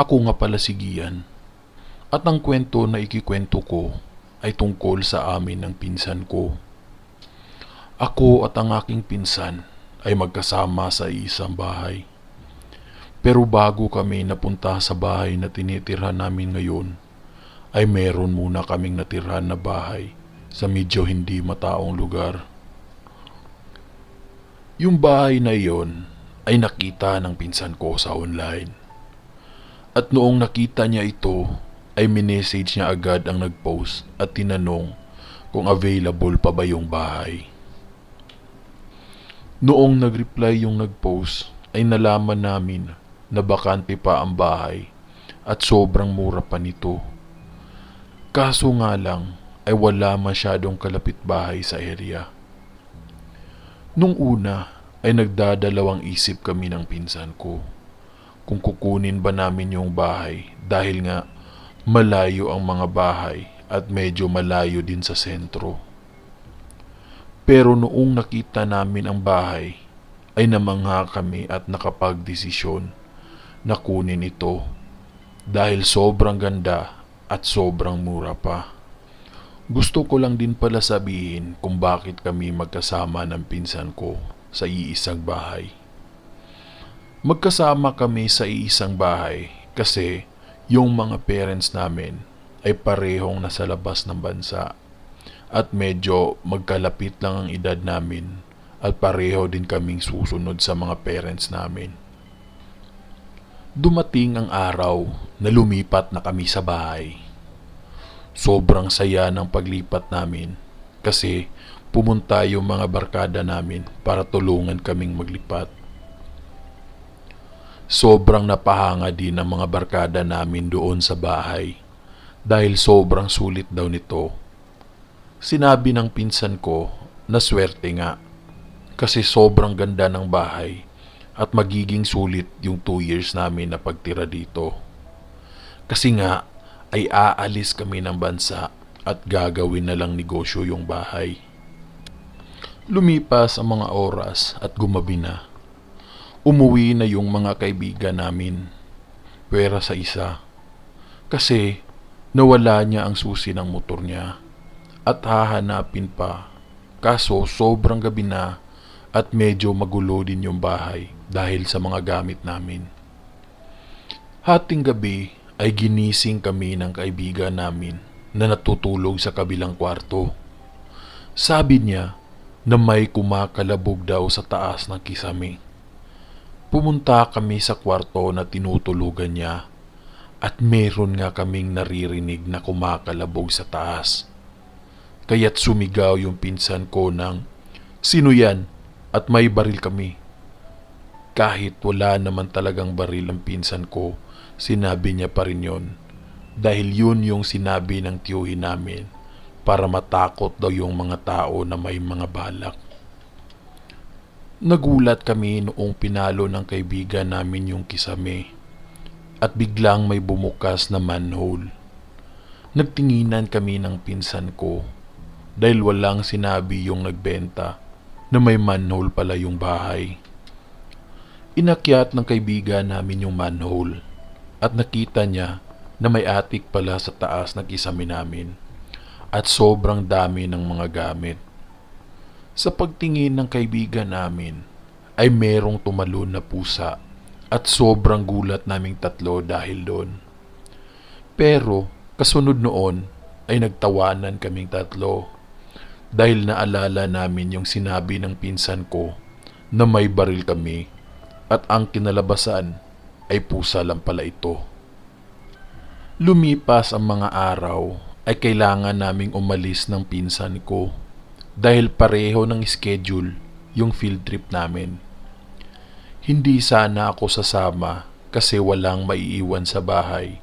Ako nga pala si Gian. At ang kwento na ikikwento ko ay tungkol sa amin ng pinsan ko. Ako at ang aking pinsan ay magkasama sa isang bahay. Pero bago kami napunta sa bahay na tinitirhan namin ngayon, ay meron muna kaming natirhan na bahay sa medyo hindi mataong lugar. Yung bahay na iyon ay nakita ng pinsan ko sa online. At noong nakita niya ito, ay minessage niya agad ang nagpost at tinanong kung available pa ba yung bahay. Noong nagreply yung nagpost, ay nalaman namin na bakante pa ang bahay at sobrang mura pa nito. Kaso nga lang ay wala masyadong kalapit bahay sa area. Nung una ay nagdadalawang isip kami ng pinsan ko kung kukunin ba namin yung bahay dahil nga malayo ang mga bahay at medyo malayo din sa sentro. Pero noong nakita namin ang bahay ay namangha kami at nakapagdesisyon na kunin ito dahil sobrang ganda at sobrang mura pa. Gusto ko lang din pala sabihin kung bakit kami magkasama ng pinsan ko sa iisang bahay. Magkasama kami sa iisang bahay kasi yung mga parents namin ay parehong nasa labas ng bansa at medyo magkalapit lang ang edad namin at pareho din kaming susunod sa mga parents namin. Dumating ang araw na lumipat na kami sa bahay. Sobrang saya ng paglipat namin kasi pumunta yung mga barkada namin para tulungan kaming maglipat. Sobrang napahanga din ang mga barkada namin doon sa bahay dahil sobrang sulit daw nito. Sinabi ng pinsan ko na swerte nga kasi sobrang ganda ng bahay at magiging sulit yung 2 years namin na pagtira dito. Kasi nga ay aalis kami ng bansa at gagawin na lang negosyo yung bahay. Lumipas ang mga oras at gumabi na. Umuwi na yung mga kaibigan namin. Pwera sa isa. Kasi nawala niya ang susi ng motor niya. At hahanapin pa. Kaso sobrang gabi na at medyo magulo din yung bahay dahil sa mga gamit namin. Hating gabi ay ginising kami ng kaibigan namin na natutulog sa kabilang kwarto. Sabi niya na may kumakalabog daw sa taas ng kisame. Pumunta kami sa kwarto na tinutulugan niya at meron nga kaming naririnig na kumakalabog sa taas. Kaya't sumigaw yung pinsan ko ng, Sino yan? At may baril kami. Kahit wala naman talagang baril ang pinsan ko, sinabi niya pa rin yon. Dahil yun yung sinabi ng tiyuhin namin para matakot daw yung mga tao na may mga balak. Nagulat kami noong pinalo ng kaibigan namin yung kisame at biglang may bumukas na manhole. Nagtinginan kami ng pinsan ko dahil walang sinabi yung nagbenta na may manhole pala yung bahay. Inakyat ng kaibigan namin yung manhole at nakita niya na may atik pala sa taas ng kisame namin at sobrang dami ng mga gamit. Sa pagtingin ng kaibigan namin ay merong tumalon na pusa at sobrang gulat naming tatlo dahil doon. Pero kasunod noon ay nagtawanan kaming tatlo dahil naalala namin yung sinabi ng pinsan ko na may baril kami at ang kinalabasan ay pusa lang pala ito. Lumipas ang mga araw ay kailangan naming umalis ng pinsan ko dahil pareho ng schedule yung field trip namin. Hindi sana ako sasama kasi walang maiiwan sa bahay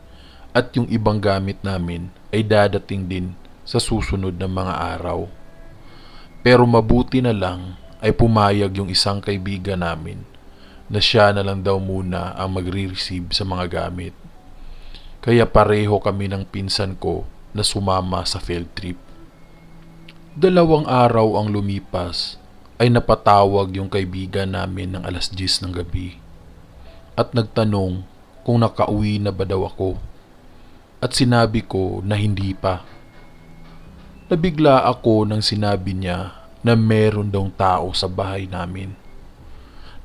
at yung ibang gamit namin ay dadating din sa susunod na mga araw. Pero mabuti na lang ay pumayag yung isang kaibigan namin na siya na lang daw muna ang magre-receive sa mga gamit. Kaya pareho kami ng pinsan ko na sumama sa field trip. Dalawang araw ang lumipas ay napatawag yung kaibigan namin ng alas 10 ng gabi at nagtanong kung nakauwi na ba daw ako. At sinabi ko na hindi pa. Nabigla ako nang sinabi niya na meron daw tao sa bahay namin.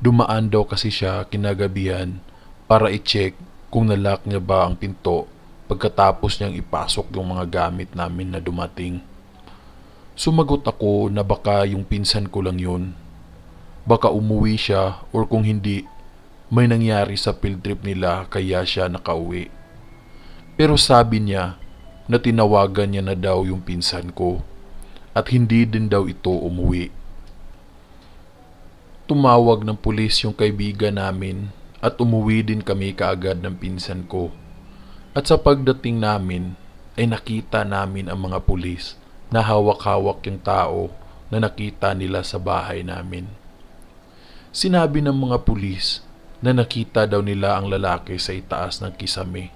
Dumaan daw kasi siya kinagabihan para i-check kung nalock niya ba ang pinto pagkatapos niyang ipasok yung mga gamit namin na dumating. Sumagot ako na baka yung pinsan ko lang yun. Baka umuwi siya or kung hindi, may nangyari sa field trip nila kaya siya nakauwi. Pero sabi niya na tinawagan niya na daw yung pinsan ko at hindi din daw ito umuwi. Tumawag ng pulis yung kaibigan namin at umuwi din kami kaagad ng pinsan ko. At sa pagdating namin ay nakita namin ang mga pulis na hawak-hawak yung tao na nakita nila sa bahay namin. Sinabi ng mga pulis na nakita daw nila ang lalaki sa itaas ng kisame.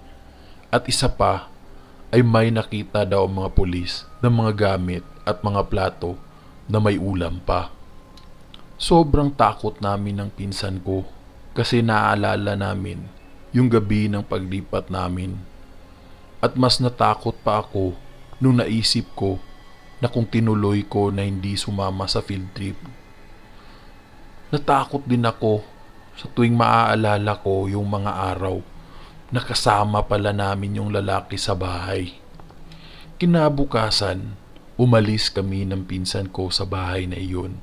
At isa pa ay may nakita daw ang mga pulis ng mga gamit at mga plato na may ulam pa. Sobrang takot namin ng pinsan ko kasi naaalala namin yung gabi ng paglipat namin. At mas natakot pa ako nung naisip ko na kung tinuloy ko na hindi sumama sa field trip. Natakot din ako sa tuwing maaalala ko yung mga araw na kasama pala namin yung lalaki sa bahay. Kinabukasan, umalis kami ng pinsan ko sa bahay na iyon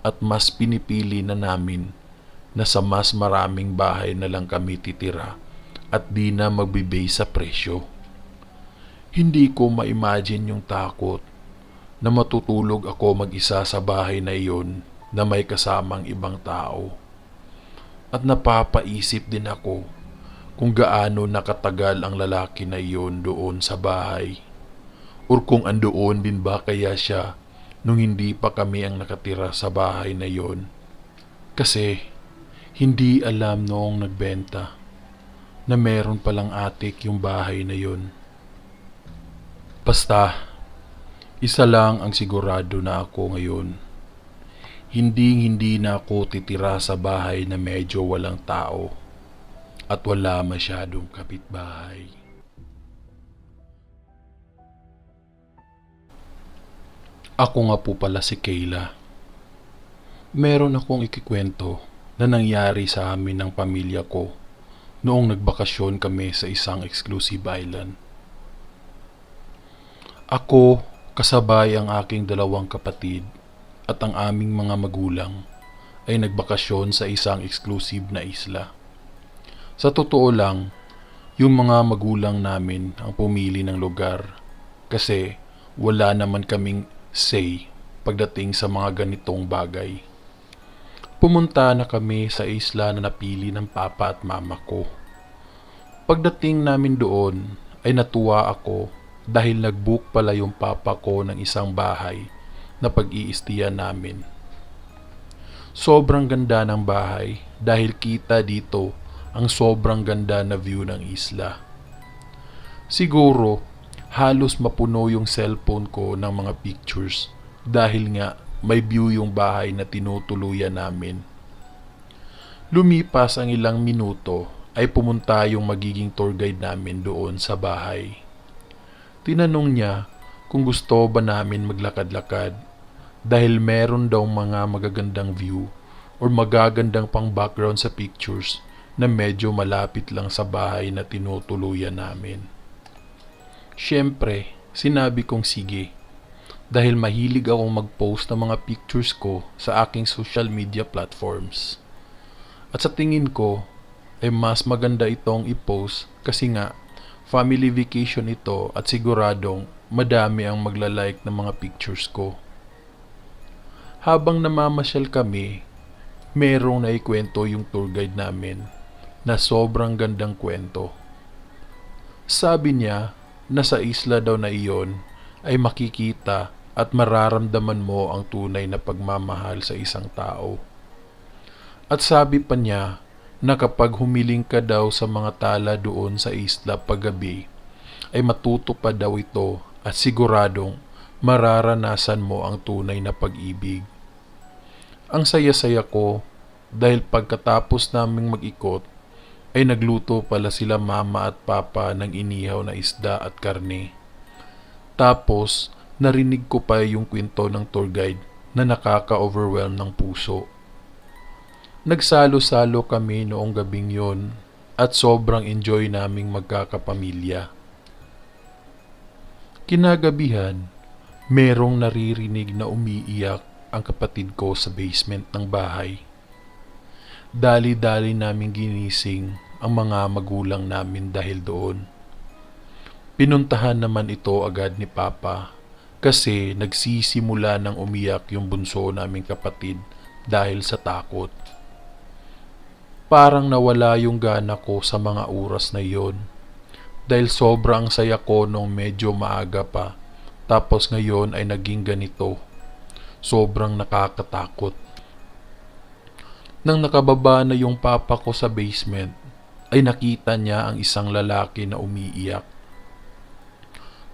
at mas pinipili na namin na sa mas maraming bahay na lang kami titira at di na magbibay sa presyo. Hindi ko ma-imagine yung takot na matutulog ako mag-isa sa bahay na iyon na may kasamang ibang tao. At napapaisip din ako kung gaano nakatagal ang lalaki na iyon doon sa bahay. Or kung andoon din ba kaya siya nung hindi pa kami ang nakatira sa bahay na iyon. Kasi hindi alam noong nagbenta na meron palang atik yung bahay na iyon. Basta, isa lang ang sigurado na ako ngayon. Hindi hindi na ako titira sa bahay na medyo walang tao at wala masyadong kapitbahay. Ako nga po pala si Kayla. Meron akong ikikwento na nangyari sa amin ng pamilya ko noong nagbakasyon kami sa isang exclusive island. Ako, kasabay ang aking dalawang kapatid at ang aming mga magulang ay nagbakasyon sa isang exclusive na isla. Sa totoo lang, yung mga magulang namin ang pumili ng lugar kasi wala naman kaming say pagdating sa mga ganitong bagay. Pumunta na kami sa isla na napili ng papa at mama ko. Pagdating namin doon ay natuwa ako dahil nag-book pala yung papa ko ng isang bahay na pag-iistiyan namin. Sobrang ganda ng bahay dahil kita dito ang sobrang ganda na view ng isla. Siguro, halos mapuno yung cellphone ko ng mga pictures dahil nga may view yung bahay na tinutuluyan namin. Lumipas ang ilang minuto ay pumunta yung magiging tour guide namin doon sa bahay. Tinanong niya kung gusto ba namin maglakad-lakad dahil meron daw mga magagandang view or magagandang pang background sa pictures na medyo malapit lang sa bahay na tinutuluyan namin. Siyempre, sinabi kong sige dahil mahilig akong mag-post ng mga pictures ko sa aking social media platforms. At sa tingin ko, ay mas maganda itong i-post kasi nga family vacation ito at siguradong madami ang magla-like ng mga pictures ko. Habang namamasyal kami, merong naikwento yung tour guide namin na sobrang gandang kwento. Sabi niya na sa isla daw na iyon ay makikita at mararamdaman mo ang tunay na pagmamahal sa isang tao. At sabi pa niya na kapag humiling ka daw sa mga tala doon sa isla paggabi, ay matuto pa daw ito at siguradong mararanasan mo ang tunay na pag-ibig. Ang saya-saya ko dahil pagkatapos naming mag-ikot, ay nagluto pala sila mama at papa ng inihaw na isda at karne. Tapos, narinig ko pa yung kwento ng tour guide na nakaka-overwhelm ng puso. Nagsalo-salo kami noong gabing yon at sobrang enjoy naming magkakapamilya. Kinagabihan, merong naririnig na umiiyak ang kapatid ko sa basement ng bahay. Dali-dali naming ginising ang mga magulang namin dahil doon. Pinuntahan naman ito agad ni Papa kasi nagsisimula ng umiyak yung bunso naming kapatid dahil sa takot. Parang nawala yung gana ko sa mga oras na iyon dahil sobrang saya ko nung medyo maaga pa tapos ngayon ay naging ganito. Sobrang nakakatakot. Nang nakababa na yung papa ko sa basement, ay nakita niya ang isang lalaki na umiiyak.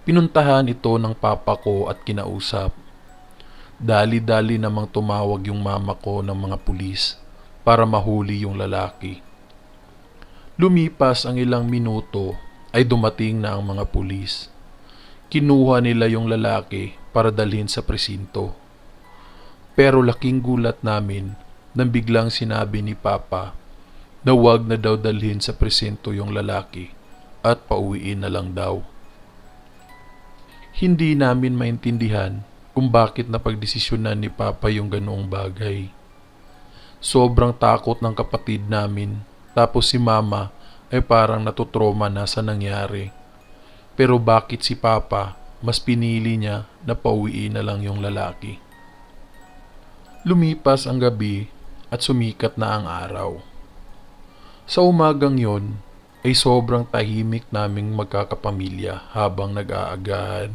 Pinuntahan ito ng papa ko at kinausap. Dali-dali namang tumawag yung mama ko ng mga pulis para mahuli yung lalaki. Lumipas ang ilang minuto ay dumating na ang mga pulis. Kinuha nila yung lalaki para dalhin sa presinto. Pero laking gulat namin nang biglang sinabi ni Papa na wag na daw dalhin sa presinto yung lalaki at pauwiin na lang daw. Hindi namin maintindihan kung bakit napagdesisyonan ni Papa yung ganoong bagay. Sobrang takot ng kapatid namin tapos si Mama ay parang natutroma na sa nangyari. Pero bakit si Papa mas pinili niya na pauwiin na lang yung lalaki? Lumipas ang gabi at sumikat na ang araw. Sa umagang yon ay sobrang tahimik naming magkakapamilya habang nag-aagahan.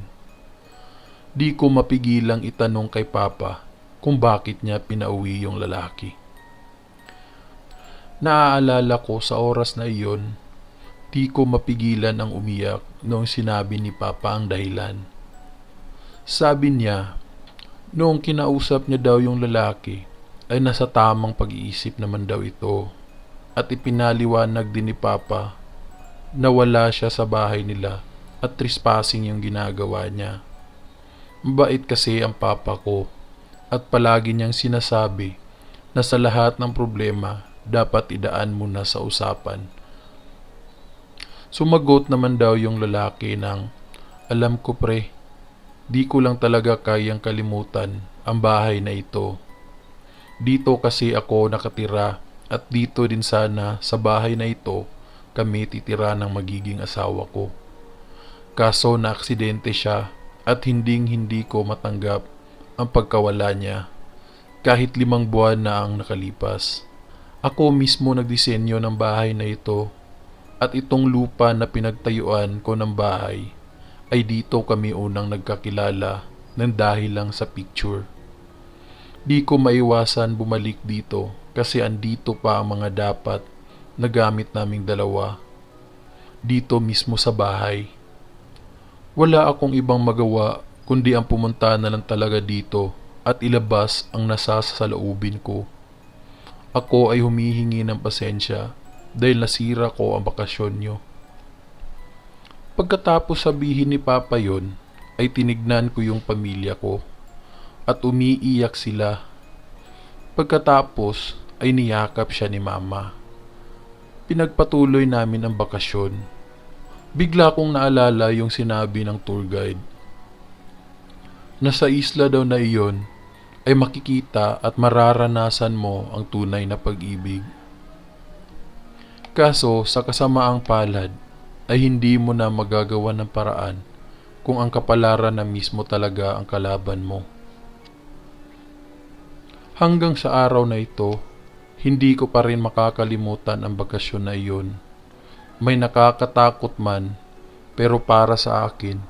Di ko mapigilang itanong kay Papa kung bakit niya pinauwi yung lalaki. Naaalala ko sa oras na iyon, di ko mapigilan ang umiyak noong sinabi ni Papa ang dahilan. Sabi niya, noong kinausap niya daw yung lalaki, ay nasa tamang pag-iisip naman daw ito at ipinaliwanag din ni Papa na wala siya sa bahay nila at trespassing yung ginagawa niya. Mabait kasi ang papa ko at palagi niyang sinasabi na sa lahat ng problema dapat idaan muna sa usapan. Sumagot naman daw yung lalaki ng, Alam ko pre, di ko lang talaga kayang kalimutan ang bahay na ito. Dito kasi ako nakatira at dito din sana sa bahay na ito kami titira ng magiging asawa ko. Kaso na aksidente siya at hinding hindi ko matanggap ang pagkawala niya kahit limang buwan na ang nakalipas. Ako mismo nagdisenyo ng bahay na ito at itong lupa na pinagtayuan ko ng bahay ay dito kami unang nagkakilala ng dahil lang sa picture. Di ko maiwasan bumalik dito kasi andito pa ang mga dapat na gamit naming dalawa dito mismo sa bahay. Wala akong ibang magawa kundi ang pumunta na lang talaga dito at ilabas ang nasa sa loobin ko. Ako ay humihingi ng pasensya dahil nasira ko ang bakasyon nyo. Pagkatapos sabihin ni Papa yon, ay tinignan ko yung pamilya ko at umiiyak sila. Pagkatapos ay niyakap siya ni Mama. Pinagpatuloy namin ang bakasyon. Bigla kong naalala yung sinabi ng tour guide. Nasa isla daw na iyon ay makikita at mararanasan mo ang tunay na pag-ibig. Kaso sa kasamaang palad ay hindi mo na magagawa ng paraan kung ang kapalaran na mismo talaga ang kalaban mo. Hanggang sa araw na ito, hindi ko pa rin makakalimutan ang bakasyon na iyon. May nakakatakot man, pero para sa akin,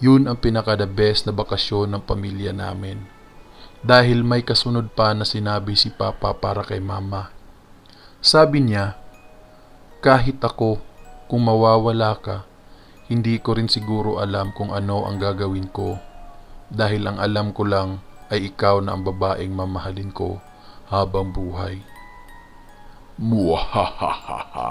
yun ang pinaka-the best na bakasyon ng pamilya namin dahil may kasunod pa na sinabi si Papa para kay Mama. Sabi niya, kahit ako, kung mawawala ka, hindi ko rin siguro alam kung ano ang gagawin ko dahil ang alam ko lang ay ikaw na ang babaeng mamahalin ko habang buhay. Muhahahaha.